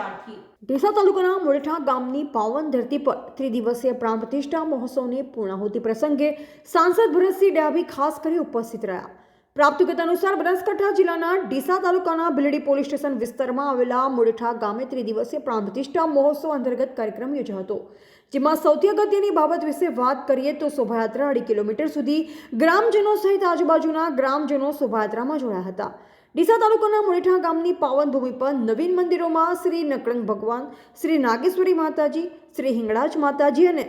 રાખી ઢેસા તાલુકાના મોડેઠા ગામની પાવન ધરતી પર ત્રિદિવસીય પ્રાણ પ્રતિષ્ઠા મહોત્સવની પૂર્ણાહુતિ પ્રસંગે સાંસદ ભરતસિંહ ડાભી ખાસ કરી ઉપસ્થિત રહ્યા. પ્રાપ્ત વિગત અનુસાર બનાસકાંઠા જિલ્લાના ડીસા તાલુકાના ભીલડી પોલીસ સ્ટેશન વિસ્તારમાં આવેલા મોડેઠા ગામે ત્રિદિવસીય પ્રાણ પ્રતિષ્ઠા મહોત્સવ અંતર્ગત કાર્યક્રમ યોજાયો હતો. જેમાં સૌથી અગત્યની બાબત વિશે વાત કરીએ તો શોભાયાત્રા અઢી કિલોમીટર સુધી ગ્રામજનો સહિત આજુબાજુના ગ્રામજનો શોભાયાત્રામાં જોડાયા હતા. ડીસા તાલુકાના મોડેઠા ગામની પાવન ભૂમિ પર નવીન મંદિરોમાં શ્રી નકળંગ ભગવાન, શ્રી નાગેશ્વરી માતાજી, શ્રી હિંગળાજ માતાજી અને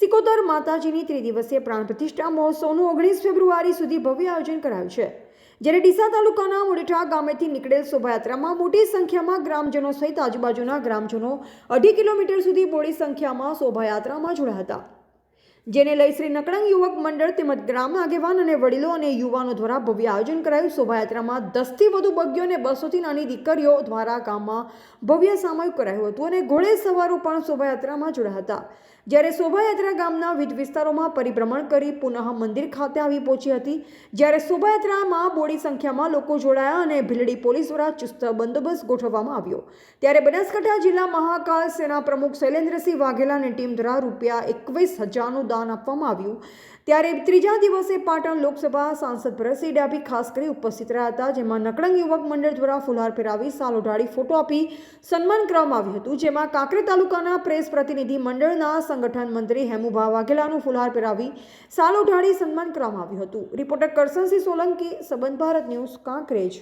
સિકોદર માતાજીની ત્રિદિવસીય પ્રાણ પ્રતિષ્ઠા મહોત્સવનું ઓગણીસ ફેબ્રુઆરી સુધી ભવ્ય આયોજન કરાયું છે. જ્યારે ડીસા તાલુકાના મોડેઠા ગામેથી નીકળેલ શોભાયાત્રામાં મોટી સંખ્યામાં ગ્રામજનો સહિત આજુબાજુના ગ્રામજનો અઢી કિલોમીટર સુધી મોડી સંખ્યામાં શોભાયાત્રામાં જોડાયા હતા. જેને લઈ શ્રી નકળંગ યુવક મંડળ તેમજ ગ્રામ આગેવાન અને વડીલો અને યુવાનો દ્વારા ભવ્ય આયોજન કરાયું. શોભાયાત્રામાં દસથી વધુ બગ્યો અને બસોથી નાની દીકરીઓ દ્વારા ગામમાં ભવ્ય સામયિક કરાયું હતું અને ઘોડે સવારો પણ શોભાયાત્રામાં જોડાયા હતા. જ્યારે શોભાયાત્રા ગામના વિવિધ વિસ્તારોમાં પરિભ્રમણ કરી પુનઃ મંદિર ખાતે આવી પહોંચી હતી. જ્યારે શોભાયાત્રામાં બોડી સંખ્યામાં લોકો જોડાયા અને ભીલડી પોલીસ દ્વારા ચુસ્ત બંદોબસ્ત ગોઠવવામાં આવ્યો. ત્યારે બનાસકાંઠા જિલ્લા મહાકાલ સેના પ્રમુખ શૈલેન્દ્રસિંહ વાઘેલાની ટીમ દ્વારા રૂપિયા એકવીસ હજારનું દાન આપવામાં આવ્યું. ત્યારે ત્રીજા દિવસે પાટણ લોકસભા સાંસદ ભરતસિંહ ડાભી ખાસ કરી ઉપસ્થિત રહ્યા હતા, જેમાં નકળંગ યુવક મંડળ દ્વારા ફુલહાર પહેરાવી સાલ ઓઢાડી ફોટો આપી સન્માન કરવામાં આવ્યું હતું, જેમાં કાંકરે તાલુકાના પ્રેસ પ્રતિનિધિ મંડળના સંગઠન મંત્રી હેમુભા વાઘેલાનું ફુલહાર પહેરાવી સાલ ઓઢાડી સન્માન કરવામાં આવ્યું હતું. રિપોર્ટર કરસનસિંહ સોલંકી, સંબંધ ભારત ન્યૂઝ, કાંકરેજ.